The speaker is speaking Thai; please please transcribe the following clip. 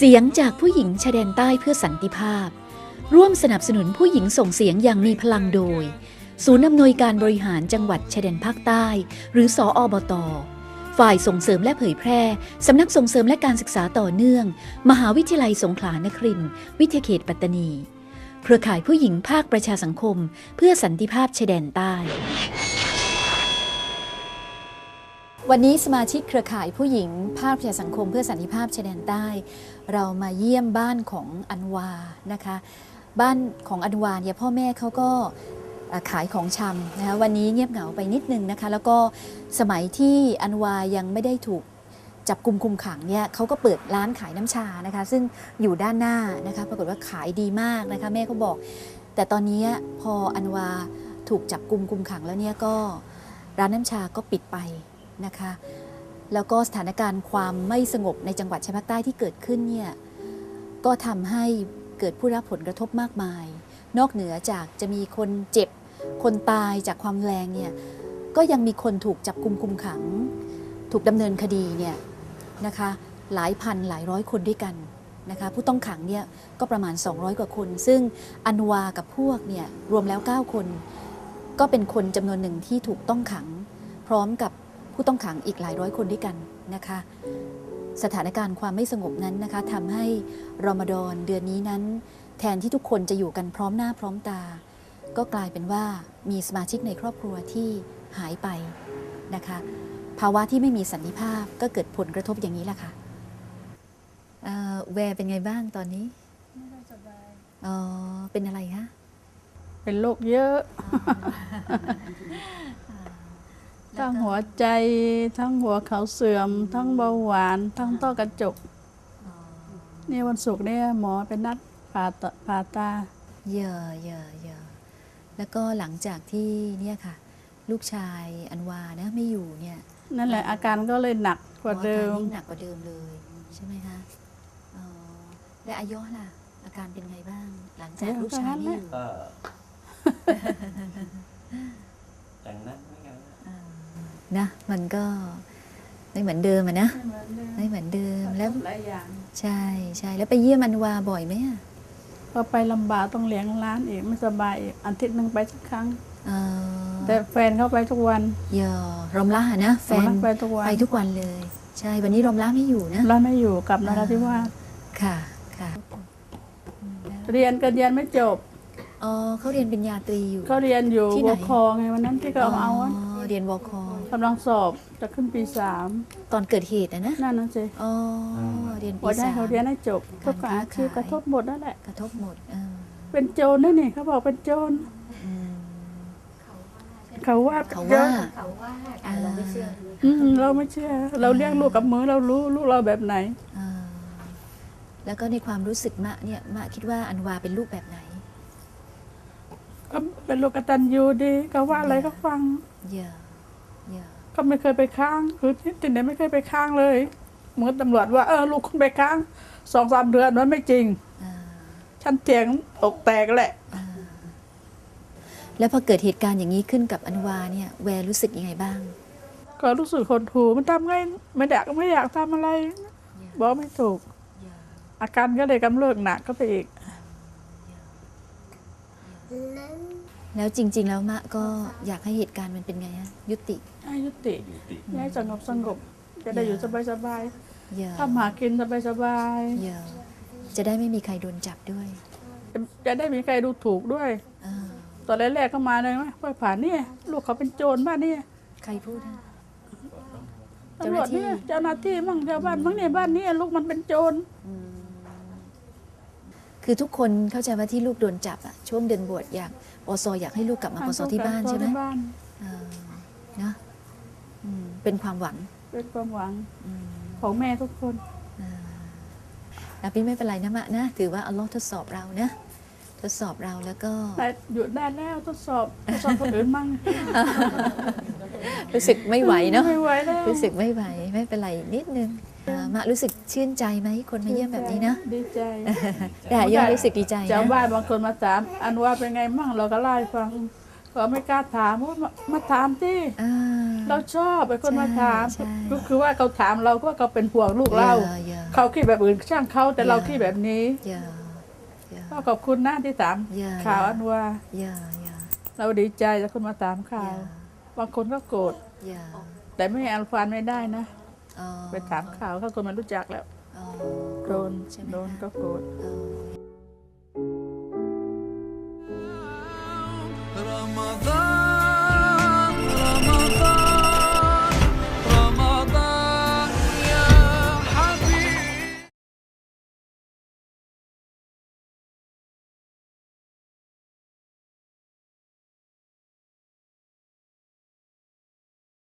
เสียงจากผู้หญิงชายแดนใต้เพื่อสันติภาพ ร่วมสนับสนุนผู้หญิงส่งเสียงอย่างมีพลังโดย ศูนย์อำนวยการบริหารจังหวัดชายแดนภาคใต้ หรือสออบต ฝ่ายส่งเสริมและเผยแพร่ สำนักส่งเสริมและการศึกษาต่อเนื่อง มหาวิทยาลัยสงขลานครินทร์วิทยาเขตปัตตานี เครือข่ายผู้หญิงภาคประชาสังคม เพื่อสันติภาพชายแดนใต้ วันนี้สมาชิกเครือข่ายผู้หญิง ภาคประชาสังคมเพื่อสันติภาพชายแดนใต้ เรามาเยี่ยมบ้านของอันวานะคะ บ้านของอันวาเนี่ยพ่อแม่เขาก็ขายของชำนะคะวันนี้เงียบเหงาไปนิดนึงนะคะ แล้วก็สมัยที่อันวายังไม่ได้ถูกจับกลุ่มคุมขังเนี่ยเขาก็เปิดร้านขายน้ำชานะคะ ซึ่งอยู่ด้านหน้านะคะ ปรากฏว่าขายดีมากนะคะแม่เขาบอก แต่ตอนนี้พออันวาถูกจับกลุ่มคุมขังแล้วเนี่ยก็ร้านน้ำชาก็ปิดไป นะคะ แล้วก็สถานการณ์ความไม่สงบในจังหวัดชายภาคใต้ที่เกิดขึ้นเนี่ยก็ทำให้เกิดผู้รับผลกระทบมากมาย นอกเหนือจากจะมีคนเจ็บคนตายจากความแรงเนี่ยก็ยังมีคนถูกจับกุมคุมขัง ถูกดำเนินคดีเนี่ยนะคะหลายพันหลายร้อยคนด้วยกันนะคะผู้ต้องขังเนี่ยก็ประมาณ 200 กว่าคน ซึ่งอันวากับพวกเนี่ยรวมแล้ว 9 คน ก็เป็นคนจำนวนหนึ่งที่ถูกต้องขัง พร้อมกับ ผู้ต้องขังอีกหลายร้อยคนด้วยกันนะคะ สถานการณ์ความไม่สงบนั้นนะคะทำให้รอมฎอนเดือนนี้นั้น แทนที่ทุกคนจะอยู่กันพร้อมหน้าพร้อมตา ก็กลายเป็นว่ามีสมาชิกในครอบครัวที่หายไปนะคะ ภาวะที่ไม่มีสันติภาพก็เกิดผลกระทบอย่างนี้แหละค่ะเอ่อแวร์เป็นไงบ้างตอนนี้อ๋อเป็นอะไรคะเป็นโรคเยอะ ทั้งหัวใจ ทั้งหัวเขาเสื่อม ทั้งเบาหวาน ทั้งต้อกระจก นี่วันศุกร์เนี่ยหมอเป็นนัดผ่าตาผ่าตา เยอะเยอะเยอะแล้วก็หลังจากที่เนี่ยค่ะ ลูกชายอันวานะไม่อยู่เนี่ย นั่นแหละอาการก็เลยหนักกว่าเดิมอาการยิ่งหนักกว่าเดิมเลยใช่ไหมคะอ๋อและอายอล่ะ อาการเป็นไงบ้าง หลังจากอายุลูกชายไม่อยู่ก็อย่างนั้นไม่งั้นอ่า นะ มันก็ไม่เหมือนเดิมอะนะ ไม่เหมือนเดิมแล้วหลายอย่างใช่ใช่แล้วไปเยี่ยมอันวาบ่อยไหมอะพอไปลำบากต้องเลี้ยงร้านอีกไม่สบายอีกอาทิตย์หนึ่งไปสักครั้งเออแต่แฟนเขาไปทุกวันเยอรอมล่านะ แฟนไปทุกวันไปทุกวันเลย ใช่วันนี้รอมล่าไม่อยู่นะแล้วไม่อยู่กลับนราธิวาสค่ะค่ะ เรียนก็เรียนไม่จบอ๋อเขาเรียนเป็นญาตรีอยู่เขาเรียนอยู่ที่ไหนวคอไงวันนั้นที่เขาเอาอะเรียนวคกำลังสอบจะขึ้นปีสามตอนเกิดเหตุนะนะนั่นนะสิอ๋อเรียนปีพอได้สาม เขาเรียนให้จบการทุกอาชีพค้าขายกระทบหมดนั่นแหละ กระทบหมดเออเป็นโจรนั่นนี่เขาบอกเป็นโจรอืมเขาว่าเขาป็นว่าโจรอ่าอืมเราไม่เชื่อ เราเลี้ยงลูกกับมือเรารู้ลูกเราแบบไหนอ่าแล้วก็ในความรู้สึกมะเนี่ยมะคิดว่าอันวาเป็นลูกแบบไหน ก็เป็นลูกกตัญญูดีเขาว่าอะไรก็ฟัง เยอะเยอะ ก็ไม่เคยไปค้างคือที่ที่ไหนไม่เคยไปค้างเลยเหมือนตำรวจว่าเออลูกคุณไปค้างสองสามเดือนมันไม่จริงอ่าฉันเถียงอกแตกแหละอ่าแล้วพอเกิดเหตุการณ์อย่างนี้ขึ้นกับอันวาเนี่ย แวร์รู้สึกยังไงบ้าง ก็รู้สึกหดหู่มันทำไงไม่อยากไม่อยากทำอะไร บอกไม่ถูก อาการก็เลยกำเริบหนักก็ไปอีก แล้วจริง ๆ แล้วมะก็อยากให้เหตุการณ์มันเป็นไงฮะยุติ ให้ยุติอยู่ติให้สงบสงบจะได้อยู่สบายสบายเยอะๆทำหากินสบายสบายเยอะจะได้ไม่มีใครโดนจับด้วยๆจะจะได้มีใครดูถูกด้วยอ่าตอนแรกๆก็มาเลยไหมไปผ่านเนี่ยลูกเขาเป็นโจรบ้านเนี่ยใครพูดฮะตำรวจเนี่ยเจ้าหน้าที่มั่งชาวบ้านมั่งเนี่ยบ้านเนี่ยลูกมันเป็นโจร คือทุกคนเข้าใจว่าที่ลูกโดนจับอะช่วงเดือนบวชอยากปสอยากให้ลูกกลับมาปสที่บ้านใช่ไหมที่บ้านเออนะอืมเป็นความหวังเป็นความหวังอืมของแม่ทุกคนแล้วพี่ไม่เป็นไรนะมะนะ ถือว่าอัลลอฮ์ทดสอบเรานะ ทดสอบเราแล้วก็ แต่หยุดได้แล้วทดสอบทดสอบคนอื่นมั่งรู้สึกไม่ไหวเนาะ ไม่ไหวแล้วรู้สึกไม่ไหวไม่เป็นไรนิดนึงเอ่อ มะรู้สึกชื่นใจไหมคนมาเยี่ยมแบบนี้นะดีใจแต่ยังรู้สึกดีใจนะชาว่าบางคนมาถาม อันว่าเป็นไงมั่งเราก็ไล่ฟังก็ไม่กล้าถามว่ามาถามที่เราชอบไอ้คนมาถามก็คือว่าเขาถามเราก็เขาเป็นห่วงลูกเราเขาคิดแบบอื่นช่างเขาแต่เราคิดแบบนี้ก็ขอบคุณนะที่ถามข่าวอันว่าเราดีใจแล้วคนมาถามข่าวบางคนก็โกรธแต่ไม่ให้อัลฟานไม่ได้นะ ไปถามข่าวเขาคนมันรู้จักแล้วโดนโดนก็โกรธรอมฎอน